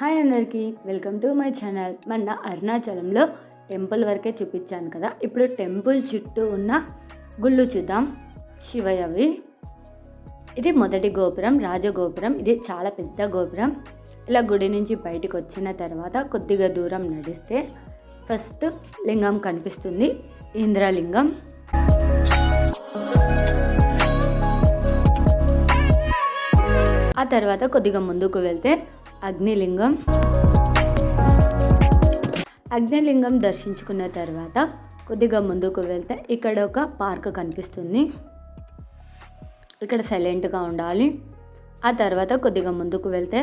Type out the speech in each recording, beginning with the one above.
Hi అందరికీ welcome to my channel. మొన్న అరుణాచలంలో టెంపుల్ వరకే చూపించాను కదా. ఇప్పుడు టెంపుల్ చుట్టూ ఉన్న గుళ్ళు చూద్దాం. శివయవి ఇది మొదటి గోపురం రాజగోపురం. ఇది చాలా పెద్ద గోపురం. ఇలా గుడి నుంచి బయటకు వచ్చిన తర్వాత కొద్దిగా దూరం నడిస్తే ఫస్ట్ లింగం కనిపిస్తుంది. ఇంద్రలింగం. ఆ తర్వాత కొద్దిగా ముందుకు వెళ్తే అగ్నిలింగం. అగ్నిలింగం దర్శించుకున్న తర్వాత కొద్దిగా ముందుకు వెళ్తే ఇక్కడ ఒక పార్క్ కనిపిస్తుంది. ఇక్కడ సైలెంట్గా ఉండాలి. ఆ తర్వాత కొద్దిగా ముందుకు వెళ్తే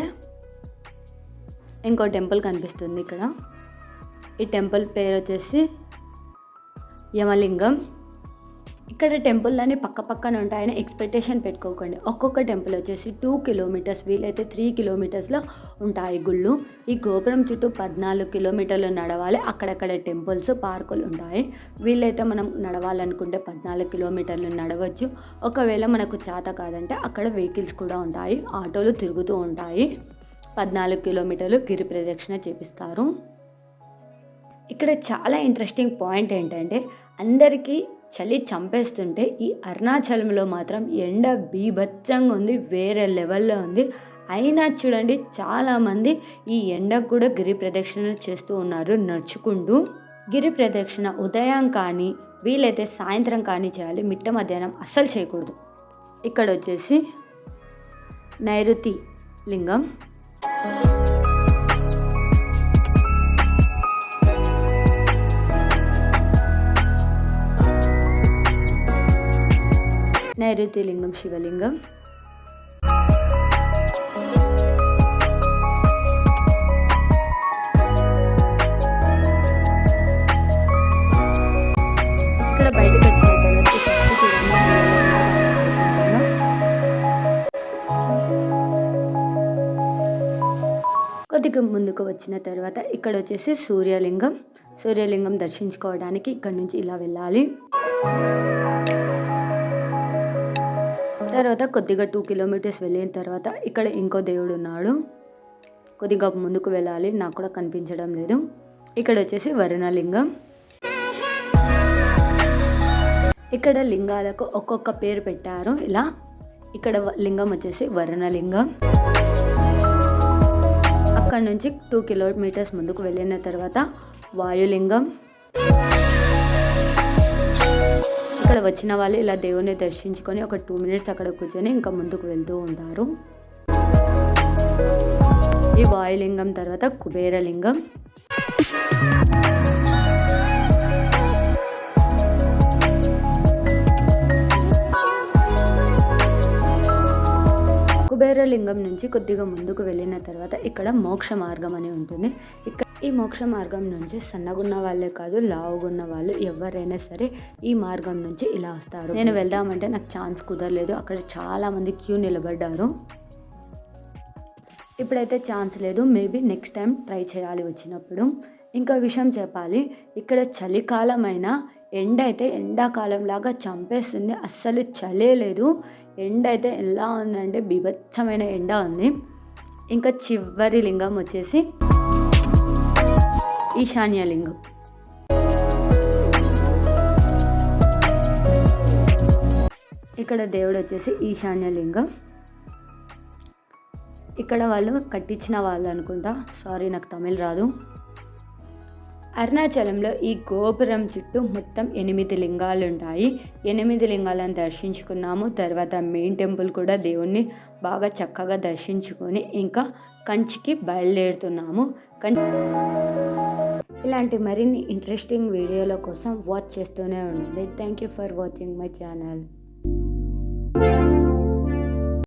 ఇంకో టెంపుల్ కనిపిస్తుంది ఇక్కడ. ఈ టెంపుల్ పేరు వచ్చేసి యమలింగం. ఇక్కడ టెంపుల్లన్నీ పక్క పక్కన ఉంటాయని ఎక్స్పెక్టేషన్ పెట్టుకోకండి. ఒక్కొక్క టెంపుల్ వచ్చేసి టూ కిలోమీటర్స్ వీలైతే త్రీ కిలోమీటర్స్లో ఉంటాయి గుళ్ళు. ఈ గోపురం చుట్టూ పద్నాలుగు కిలోమీటర్లు నడవాలి. అక్కడక్కడ టెంపుల్స్ పార్కులు ఉంటాయి. వీలైతే మనం నడవాలనుకుంటే పద్నాలుగు కిలోమీటర్లు నడవచ్చు. ఒకవేళ మనకు చేత కాదంటే అక్కడ వెహికల్స్ కూడా ఉంటాయి. ఆటోలు తిరుగుతూ ఉంటాయి. పద్నాలుగు కిలోమీటర్లు గిరి ప్రదక్షిణ చేపిస్తారు. ఇక్కడ చాలా ఇంట్రెస్టింగ్ పాయింట్ ఏంటంటే అందరికీ చలి చంపేస్తుంటే ఈ అరుణాచలంలో మాత్రం ఎండ బీభత్సంగా ఉంది వేరే లెవెల్లో ఉంది. అయినా చూడండి చాలామంది ఈ ఎండకు కూడా గిరి ప్రదక్షిణలు చేస్తూ ఉన్నారు. నడుచుకుంటూ గిరి ప్రదక్షిణ ఉదయం కానీ వీలైతే సాయంత్రం కానీ చేయాలి. మిట్ట మధ్యాహ్నం అస్సలు చేయకూడదు. ఇక్కడ వచ్చేసి నైరుతి లింగం. నైరుతి లింగం శివలింగం. ఇక్కడ బయటకు వచ్చిన కొద్దిగా ముందుకు వచ్చిన తర్వాత ఇక్కడ వచ్చేసి సూర్యలింగం. సూర్యలింగం దర్శించుకోవడానికి ఇక్కడ నుంచి ఇలా వెళ్ళాలి. తర్వాత కొద్దిగా టూ కిలోమీటర్స్ వెళ్ళిన తర్వాత ఇక్కడ ఇంకో దేవుడు ఉన్నాడు. కొద్దిగా ముందుకు వెళ్ళాలి నాకు కూడా కనిపించడం లేదు. ఇక్కడ వచ్చేసి వరుణలింగం. ఇక్కడ లింగాలకు ఒక్కొక్క పేరు పెట్టారు. ఇలా ఇక్కడ వ- లింగం వచ్చేసి వరుణలింగం. అక్కడ నుంచి టూ కిలోమీటర్స్ ముందుకు వెళ్ళిన తర్వాత వాయులింగం. ఇక్కడ వచ్చిన వాళ్ళు ఇలా దేవుని దర్శించుకొని ఒక టూ మినిట్స్ అక్కడ కూర్చొని ఇంకా ముందుకు వెళ్తూ ఉంటారు. ఈ వాయులింగం తర్వాత కుబేరలింగం. కుబేరలింగం నుంచి కొద్దిగా ముందుకు వెళ్ళిన తర్వాత ఇక్కడ మోక్ష మార్గం అని ఉంటుంది. ఇక్కడ ఈ మోక్ష మార్గం నుంచి సన్నగున్న వాళ్ళే కాదు లావుగున్న వాళ్ళు ఎవరైనా సరే ఈ మార్గం నుంచి ఇలా వస్తారు. నేను వెళ్దామంటే నాకు ఛాన్స్ కుదరలేదు. అక్కడ చాలా మంది క్యూ నిలబడ్డారు. ఇప్పుడైతే ఛాన్స్ లేదు. మేబీ నెక్స్ట్ టైం ట్రై చేయాలి వచ్చినప్పుడు. ఇంకో విషయం చెప్పాలి. ఇక్కడ చలికాలం అయినా ఎండ అయితే ఎండాకాలం లాగా చంపేస్తుంది. అస్సలు చలే లేదు. ఎండ అయితే ఎలా ఉందంటే బీభత్సమైన ఎండ ఉంది. ఇంకా చివరి లింగం వచ్చేసి ఈశాన్య లింగం ఇక్కడ దేవుడు వచ్చేసి ఈశాన్య లింగం ఇక్కడ వాళ్ళు కట్టించిన వాళ్ళు అనుకుంటా. సారీ నాకు తమిళ్ రాదు. అరుణాచలంలో ఈ గోపురం చుట్టూ మొత్తం ఎనిమిది లింగాలు ఉంటాయి ఎనిమిది లింగాలను దర్శించుకున్నాము. తర్వాత మెయిన్ టెంపుల్ కూడా దేవుణ్ణి బాగా చక్కగా దర్శించుకొని ఇంకా కంచికి బయలుదేరుతున్నాము. కంచి ఇలాంటి మరిన్ని ఇంట్రెస్టింగ్ వీడియోల కోసం వాచ్ చేస్తూనే ఉండండి. Thank you for watching my channel